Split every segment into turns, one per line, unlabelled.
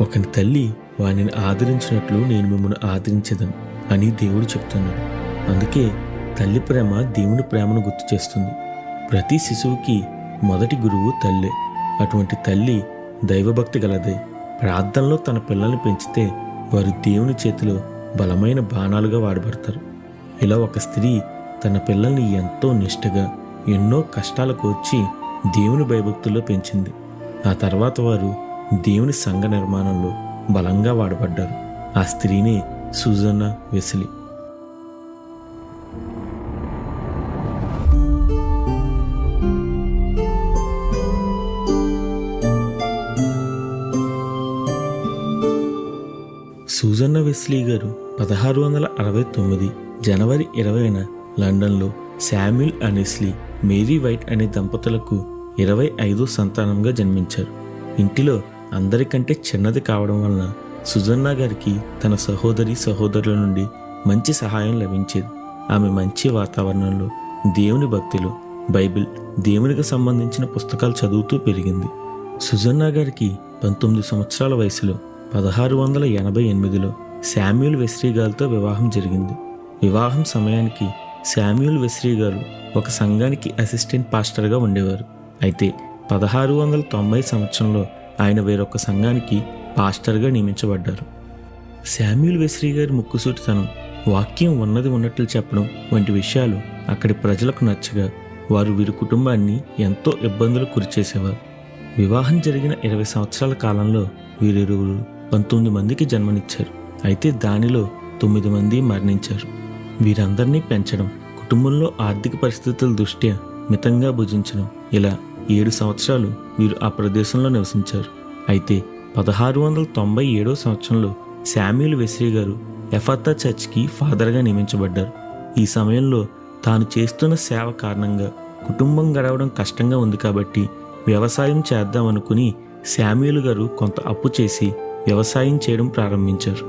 ఒకని తల్లి వానిని ఆదరించినట్లు నేను మిమ్మల్ని ఆదరించదను అని దేవుడు చెప్తున్నాడు. అందుకే తల్లి ప్రేమ దేవుని ప్రేమను గుర్తు చేస్తుంది. ప్రతి శిశువుకి మొదటి గురువు తల్లే. అటువంటి తల్లి దైవభక్తి గలదే. ప్రార్థనలో తన పిల్లల్ని పెంచితే వారు దేవుని చేతిలో బలమైన బాణాలుగా వాడబడతారు. ఇలా ఒక స్త్రీ తన పిల్లల్ని ఎంతో నిష్ఠగా ఎన్నో కష్టాలకు వచ్చి దేవుని భయభక్తుల్లో పెంచింది. ఆ తర్వాత వారు దేవుని సంఘ నిర్మాణంలో బలంగా వాడబడ్డారు. ఆ స్త్రీనే సుజన్న వెసిలి. సూజన్న వెస్లీ గారు పదహారు వందల అరవై తొమ్మిది జనవరి ఇరవైన లండన్లో శామ్యుల్ అనెస్లీ మేరీ వైట్ అనే దంపతులకు ఇరవై ఐదో సంతానంగా జన్మించారు. ఇంటిలో అందరికంటే చిన్నది కావడం వలన సుజన్నా గారికి తన సహోదరి సహోదరుల నుండి మంచి సహాయం లభించేది. ఆమె మంచి వాతావరణంలో దేవుని భక్తిలో బైబిల్ దేవునికి సంబంధించిన పుస్తకాలు చదువుతూ పెరిగింది. సుజన్నా గారికి పంతొమ్మిది సంవత్సరాల వయసులో పదహారు వందల ఎనభై ఎనిమిదిలో శామ్యూల్ వెస్రీగాల్తో వివాహం జరిగింది. వివాహం సమయానికి శామ్యూల్ వెస్రీ గారు ఒక సంఘానికి అసిస్టెంట్ పాస్టర్గా ఉండేవారు. అయితే పదహారు వందల తొంభై సంవత్సరంలో ఆయన వేరొక సంఘానికి పాస్టర్గా నియమించబడ్డారు. శామ్యూల్ వెస్రీ గారి ముక్కుసూటితనం వాక్యం ఉన్నది ఉన్నట్లు చెప్పడం వంటి విషయాలు అక్కడి ప్రజలకు నచ్చగా వారు వీరి కుటుంబాన్ని ఎంతో ఇబ్బందులు గురిచేసేవారు వివాహం జరిగిన ఇరవై సంవత్సరాల కాలంలో వీరిరువురు పంతొమ్మిది మందికి జన్మనిచ్చారు. అయితే దానిలో తొమ్మిది మంది మరణించారు. వీరందరినీ పెంచడం కుటుంబంలో ఆర్థిక పరిస్థితుల దృష్ట్యా మితంగా భుజించడం ఇలా ఏడు సంవత్సరాలు వీరు ఆ ప్రదేశంలో నివసించారు. అయితే పదహారు వందల తొంభై ఏడో సంవత్సరంలో శామ్యుల్ వెస్రీ గారు ఎఫాతా చర్చ్కి ఫాదర్గా నియమించబడ్డారు. ఈ సమయంలో తాను చేస్తున్న సేవ కారణంగా కుటుంబం గడవడం కష్టంగా ఉంది కాబట్టి వ్యవసాయం చేద్దామనుకుని శామ్యుల్ గారు కొంత అప్పు చేసి వ్యవసాయం చేయడం ప్రారంభించారు.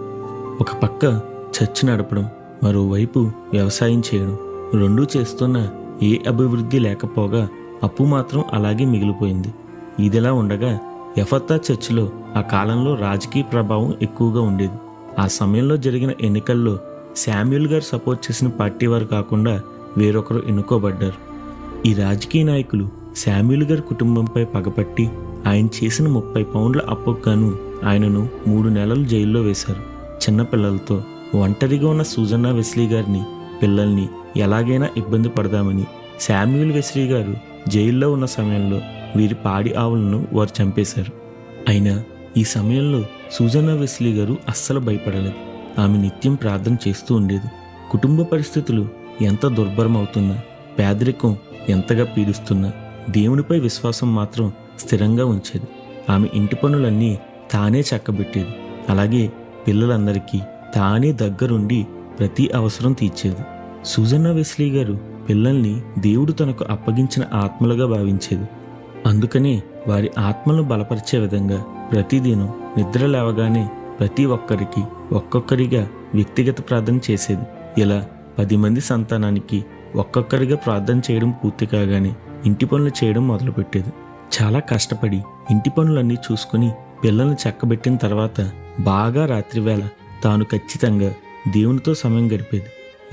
ఒక పక్క చర్చ్ నడపడం మరోవైపు వ్యవసాయం చేయడం రెండూ చేస్తున్న ఏ అభివృద్ధి లేకపోగా అప్పు మాత్రం అలాగే మిగిలిపోయింది. ఇదిలా ఉండగా ఎఫత్తా చర్చిలో ఆ కాలంలో రాజకీయ ప్రభావం ఎక్కువగా ఉండేది. ఆ సమయంలో జరిగిన ఎన్నికల్లో శామ్యుల్ గారు సపోర్ట్ చేసిన పార్టీ వారు కాకుండా వేరొకరు ఎన్నుకోబడ్డారు. ఈ రాజకీయ నాయకులు శామ్యుల్ గారి కుటుంబంపై పగపట్టి ఆయన చేసిన ముప్పై పౌండ్ల అప్పుకు గాను ఆయనను మూడు నెలలు జైల్లో వేశారు. చిన్నపిల్లలతో ఒంటరిగా ఉన్న సూజన్నా వెస్లీ గారిని పిల్లల్ని ఎలాగైనా ఇబ్బంది పడదామని శామ్యుల్ వెస్లీ గారు జైల్లో ఉన్న సమయంలో వీరి పాడి ఆవులను వారు చంపేశారు. అయినా ఈ సమయంలో సూజనా వెస్లీ గారు అస్సలు భయపడలేదు. ఆమె నిత్యం ప్రార్థన చేస్తూ ఉండేది. కుటుంబ పరిస్థితులు ఎంత దుర్భరం అవుతున్నా పేదరికం ఎంతగా పీడిస్తున్నా దేవునిపై విశ్వాసం మాత్రం స్థిరంగా ఉంచేది. ఆమె ఇంటి పనులన్నీ తానే చక్కబెట్టేది. అలాగే పిల్లలందరికీ తానే దగ్గరుండి ప్రతి అవసరం తీర్చేది. సుజనా వెస్లీ గారు పిల్లల్ని దేవుడు తనకు అప్పగించిన ఆత్మలుగా భావించేది. అందుకనే వారి ఆత్మలను బలపరిచే విధంగా ప్రతిదినం నిద్ర లేవగానే ప్రతి ఒక్కరికి ఒక్కొక్కరిగా వ్యక్తిగత ప్రార్థన చేసేది. ఇలా పది మంది సంతానానికి ఒక్కొక్కరిగా ప్రార్థన చేయడం పూర్తి కాగానే ఇంటి పనులు చేయడం మొదలుపెట్టేది. చాలా కష్టపడి ఇంటి పనులన్నీ చూసుకుని పిల్లల్ని చక్కబెట్టిన తర్వాత బాగా రాత్రివేళ తాను ఖచ్చితంగా దేవునితో సమయం గడిపేది.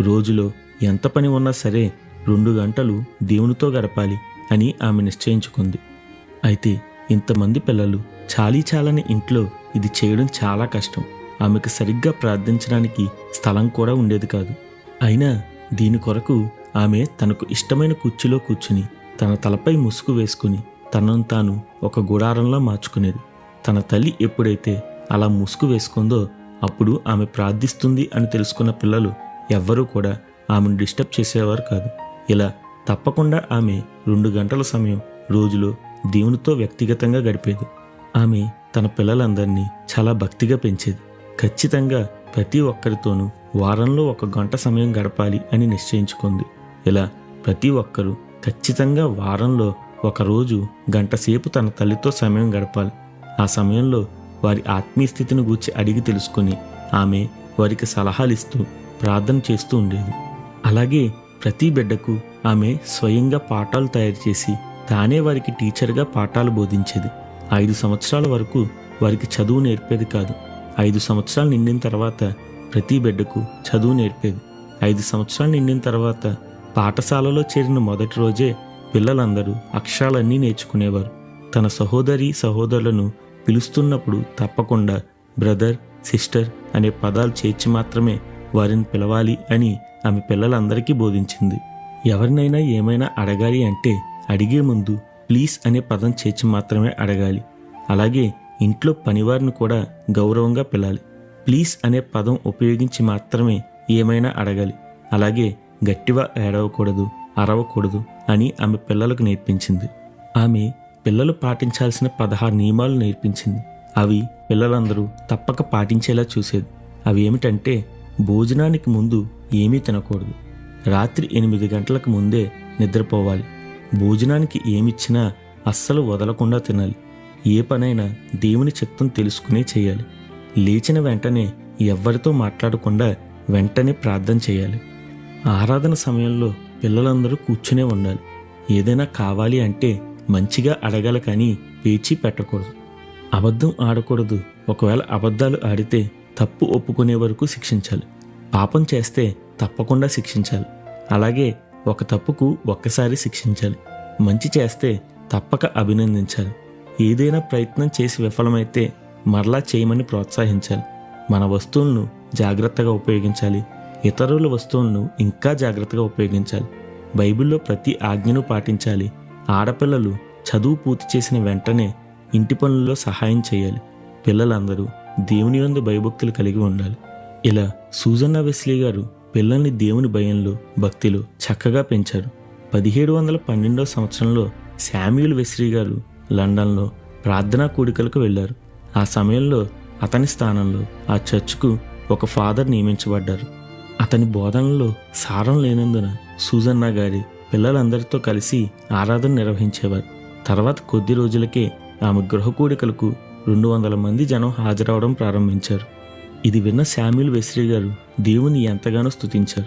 రోజులో ఎంత పని ఉన్నా సరే రెండు గంటలు దేవునితో గడపాలి అని ఆమె నిశ్చయించుకుంది. అయితే ఇంతమంది పిల్లలు చాలీ చాలని ఇంట్లో ఇది చేయడం చాలా కష్టం. ఆమెకు సరిగ్గా ప్రార్థించడానికి స్థలం కూడా ఉండేది కాదు. అయినా దీని కొరకు ఆమె తనకు ఇష్టమైన కుర్చీలో కూర్చుని తన తలపై ముసుగు వేసుకుని తనను తాను ఒక గుడారంలో మార్చుకునేది. తన తల్లి ఎప్పుడైతే అలా ముసుగు వేసుకుందో అప్పుడు ఆమె ప్రార్థిస్తుంది అని తెలుసుకున్న పిల్లలు ఎవ్వరూ కూడా ఆమెను డిస్టర్బ్ చేసేవారు కాదు. ఇలా తప్పకుండా ఆమె రెండు గంటల సమయం రోజులో దేవునితో వ్యక్తిగతంగా గడిపేది. ఆమె తన పిల్లలందరినీ చాలా భక్తిగా పెంచేది. ఖచ్చితంగా ప్రతి ఒక్కరితోనూ వారంలో ఒక గంట సమయం గడపాలి అని నిశ్చయించుకుంది. ఇలా ప్రతి ఒక్కరూ ఖచ్చితంగా వారంలో ఒకరోజు గంటసేపు తన తల్లితో సమయం గడపాలి. ఆ సమయంలో వారి ఆత్మీయ స్థితిని గూర్చి అడిగి తెలుసుకుని ఆమె వారికి సలహాలు ఇస్తూ ప్రార్థన చేస్తూ ఉండేది. అలాగే ప్రతి బిడ్డకు ఆమె స్వయంగా పాఠాలు తయారు చేసి తానే వారికి టీచర్గా పాఠాలు బోధించేది. ఐదు సంవత్సరాల వరకు వారికి చదువు నేర్పేది కాదు. ఐదు సంవత్సరాలు నిండిన తర్వాత ప్రతి బిడ్డకు చదువు నేర్పేది. ఐదు సంవత్సరాలు నిండిన తర్వాత పాఠశాలలో చేరిన మొదటి రోజే పిల్లలందరూ అక్షరాలన్నీ నేర్చుకునేవారు. తన సహోదరి సహోదరులను పిలుస్తున్నప్పుడు తప్పకుండా బ్రదర్ సిస్టర్ అనే పదాలు చేర్చి మాత్రమే వారిని పిలవాలి అని ఆమె పిల్లలందరికీ బోధించింది. ఎవరినైనా ఏమైనా అడగాలి అంటే అడిగే ముందు ప్లీజ్ అనే పదం చేర్చి మాత్రమే అడగాలి. అలాగే ఇంట్లో పనివారిని కూడా గౌరవంగా పిలాలి. ప్లీజ్ అనే పదం ఉపయోగించి మాత్రమే ఏమైనా అడగాలి. అలాగే గట్టిగా ఏడవకూడదు అరవకూడదు అని ఆమె పిల్లలకు నేర్పించింది. ఆమె పిల్లలు పాటించాల్సిన పదహారు నియమాలు నేర్పించింది. అవి పిల్లలందరూ తప్పక పాటించేలా చూసేది. అవి ఏమిటంటే భోజనానికి ముందు ఏమీ తినకూడదు. రాత్రి ఎనిమిది గంటలకు ముందే నిద్రపోవాలి. భోజనానికి ఏమిచ్చినా అస్సలు వదలకుండా తినాలి. ఏ పనైనా దేవుని చిత్తం తెలుసుకునే చేయాలి. లేచిన వెంటనే ఎవ్వరితో మాట్లాడకుండా వెంటనే ప్రార్థన చేయాలి. ఆరాధన సమయంలో పిల్లలందరూ కూర్చునే ఉండాలి. ఏదైనా కావాలి అంటే మంచిగా అడగాలి కానీ పేచీ పెట్టకూడదు. అబద్ధం ఆడకూడదు. ఒకవేళ అబద్ధాలు ఆడితే తప్పు ఒప్పుకునే వరకు శిక్షించాలి. పాపం చేస్తే తప్పకుండా శిక్షించాలి. అలాగే ఒక తప్పుకు ఒక్కసారి శిక్షించాలి. మంచి చేస్తే తప్పక అభినందించాలి. ఏదైనా ప్రయత్నం చేసి విఫలమైతే మరలా చేయమని ప్రోత్సహించాలి. మన వస్తువులను జాగ్రత్తగా ఉపయోగించాలి. ఇతరుల వస్తువులను ఇంకా జాగ్రత్తగా ఉపయోగించాలి. బైబిల్లో ప్రతి ఆజ్ఞను పాటించాలి. ఆడపిల్లలు చదువు పూర్తి చేసిన వెంటనే ఇంటి పనుల్లో సహాయం చేయాలి. పిల్లలందరూ దేవుని యందు భయభక్తులు కలిగి ఉండాలి. ఇలా సూజన్న వెస్లీ గారు పిల్లల్ని దేవుని భయంలో భక్తిలో చక్కగా పెంచారు. పదిహేడు వందల పన్నెండో సంవత్సరంలో శామ్యుల్ వెస్లీ గారు లండన్లో ప్రార్థనా కూడికలకు వెళ్ళారు. ఆ సమయంలో అతని స్థానంలో ఆ చర్చ్కు ఒక ఫాదర్ నియమించబడ్డారు. అతని బోధనలో సారం లేనందున సూజన్న గారి పిల్లలందరితో కలిసి ఆరాధన నిర్వహించేవారు. తర్వాత కొద్ది రోజులకే ఆమె గృహ కూడికలకు రెండు వందల మంది జనం హాజరవడం ప్రారంభించారు. ఇది విన్న శామ్యుల్ వెస్రీ గారు దేవుని ఎంతగానో స్తుతించారు.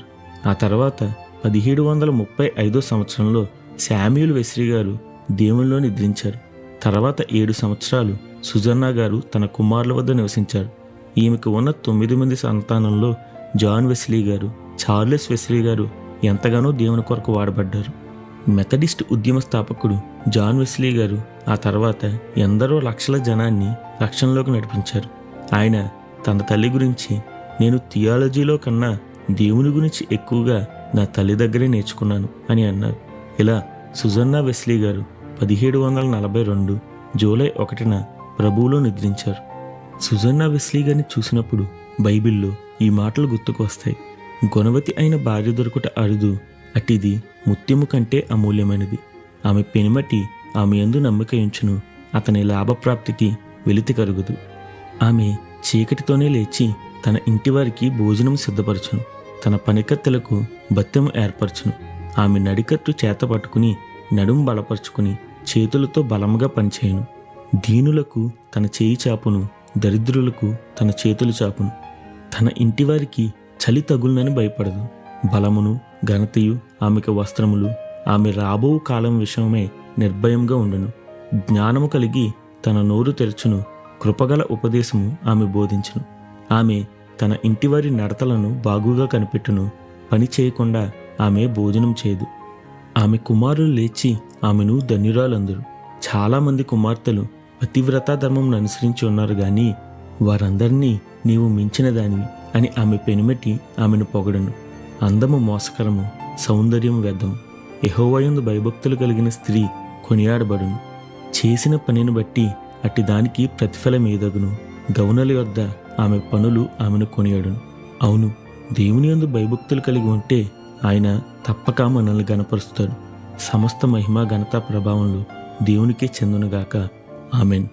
ఆ తర్వాత పదిహేడు వందల ముప్పై ఐదో సంవత్సరంలో శామ్యుల్ వెస్రీ గారు దేవునిలో నిద్రించారు. తర్వాత ఏడు సంవత్సరాలు సుజన్నా గారు తన కుమారుల వద్ద నివసించారు. ఈమెకు ఉన్న తొమ్మిది మంది సంతానంలో జాన్ వెస్లీ గారు చార్లెస్ వెస్లీ గారు ఎంతగానో దేవుని కొరకు వాడబడ్డారు. మెథడిస్ట్ ఉద్యమ స్థాపకుడు జాన్ వెస్లీ గారు ఆ తర్వాత ఎందరో లక్షల జనాన్ని రక్షణలోకి నడిపించారు. ఆయన తన తల్లి గురించి నేను థియాలజీలో కన్నా దేవుని గురించి ఎక్కువగా నా తల్లి దగ్గరే నేర్చుకున్నాను అని అన్నారు. ఇలా సుజన్నా వెస్లీ గారు పదిహేడు వందల నలభై రెండు జూలై ఒకటిన ప్రభువులో నిద్రించారు. సుజన్నా వెస్లీ గారిని చూసినప్పుడు బైబిల్లో ఈ మాటలు గుర్తుకు వస్తాయి. గుణవతి అయిన భార్య దొరుకుట అరుదు అటిది ముత్యము కంటే అమూల్యమైనది. ఆమె పెనిమటి ఆమె ఎందు నమ్మిక ఉంచును అతని లాభప్రాప్తికి వెలితి కరుగుదు ఆమె చీకటితోనే లేచి తన ఇంటివారికి భోజనం సిద్ధపరచును. తన పనికత్తెలకు భత్యము ఏర్పరచును. ఆమె నడికట్టు చేత పట్టుకుని నడుం బలపరుచుకుని చేతులతో బలంగా పనిచేయును. దీనులకు తన చేయి చాపును దరిద్రులకు తన చేతులు చాపును. తన ఇంటివారికి చలి తగులునని భయపడదు. బలమును ఘనతయు ఆమెకు వస్త్రములు. ఆమె రాబో కాలం విషయమై నిర్భయంగా ఉండును. జ్ఞానము కలిగి తన నోరు తెరచును. కృపగల ఉపదేశము ఆమె బోధించును. ఆమె తన ఇంటివారి నడతలను బాగుగా కనిపెట్టును. పని చేయకుండా ఆమె భోజనం చేయదు ఆమె కుమారులు లేచి ఆమెను ధన్యురాలందరు. చాలామంది కుమార్తెలు పతివ్రతా ధర్మం అనుసరించి ఉన్నారు గాని వారందరినీ నీవు మించిన దానివి అని ఆమె పెనిమెట్టి ఆమెను పొగడను. అందము మోసకరము సౌందర్యం వ్యర్థం యహోవయందు భయభక్తులు కలిగిన స్త్రీ కొనియాడబడును. చేసిన పనిని బట్టి అట్టి దానికి ప్రతిఫలమేదగును. గౌనల యొద్ద ఆమె పనులు ఆమెను కొనియాడును. అవును దేవుని యందు భయభక్తులు కలిగి ఉంటే ఆయన తప్పక మనల్ని గనపరుస్తాడు సమస్త మహిమ ఘనత ప్రభావంలో దేవునికే చెందునుగాక. ఆమెన్.